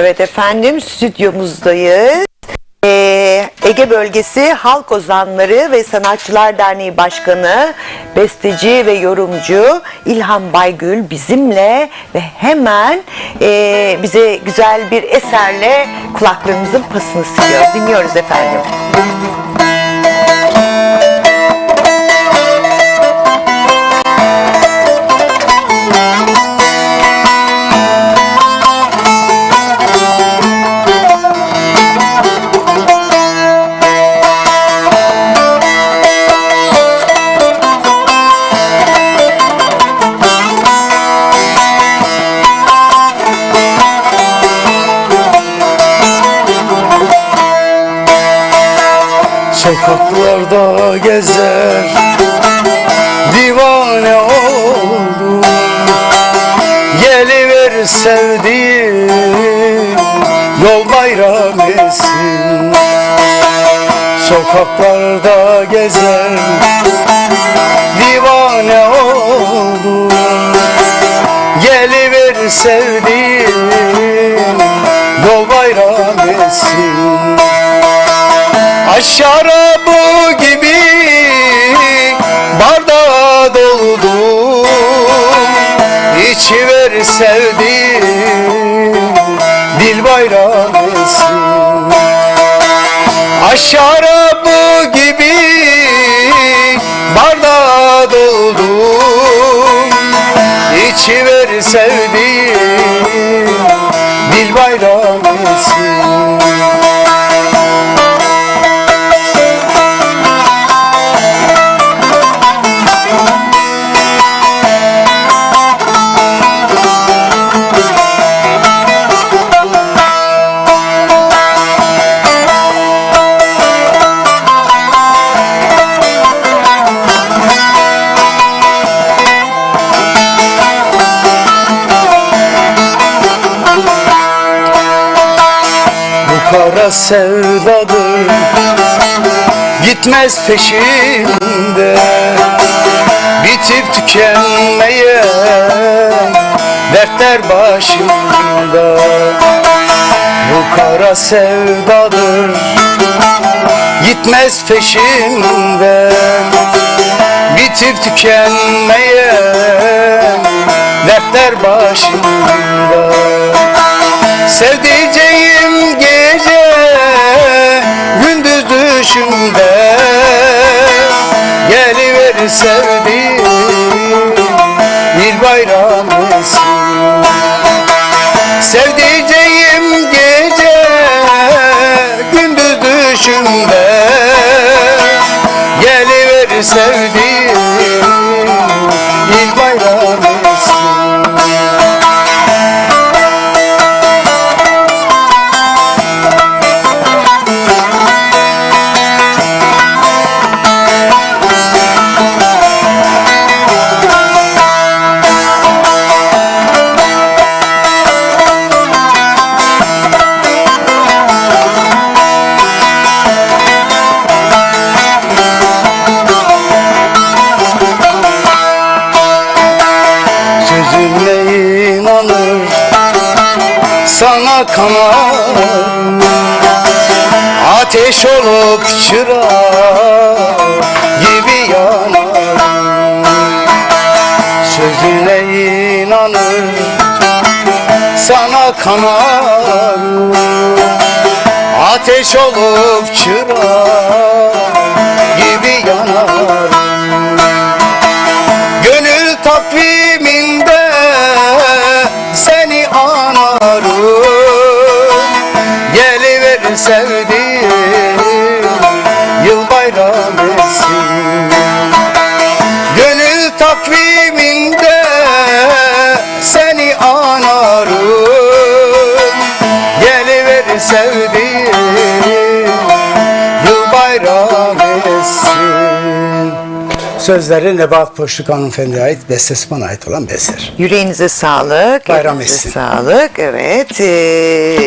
Evet efendim stüdyomuzdayız. Ee, Ege Bölgesi Halk Ozanları ve Sanatçılar Derneği Başkanı, besteci ve yorumcu İlhan Baygül bizimle ve hemen ee, bize güzel bir eserle kulaklarımızın pasını siliyor. Dinliyoruz efendim. Sokaklarda gezer. Divane oldum Geliver sevdiğim Yol bayram etsin. Sokaklarda gezer. Divane oldum Geliver sevdiğim Yol bayram etsin Ay şarabı gibi bardağa doldum. İçiver sevdiğim dil bayram etsin Ay şarabı gibi bardağa doldum. İçiver sevdiğim kara sevdadır. Gitmez peşinde Bitip tükenmeye Dertler başımda. Bu kara sevdadır. Gitmez peşimde Bitip tükenmeye Dertler başımda Geliver sevdiğim il bayram etsin Sevdiceğim gece gündüz düşümde. Geliver sevdiğim Sana kanar. Ateş olup çırak gibi yanar. Sözüne inanır Sana kanar. Ateş olup çırak gibi yanar. Gönül takviminde anarım Geliver sevdiğim yıl bayram etsin Gönül takviminde seni anarım. Geliver sevdiğim yıl bayram etsin Sözleri Nebahat Poşluk hanımefendiye ait, bestesi bana ait olan eser. Yüreğinize sağlık. Bayram elinize etsin. sağlık. Evet. ee,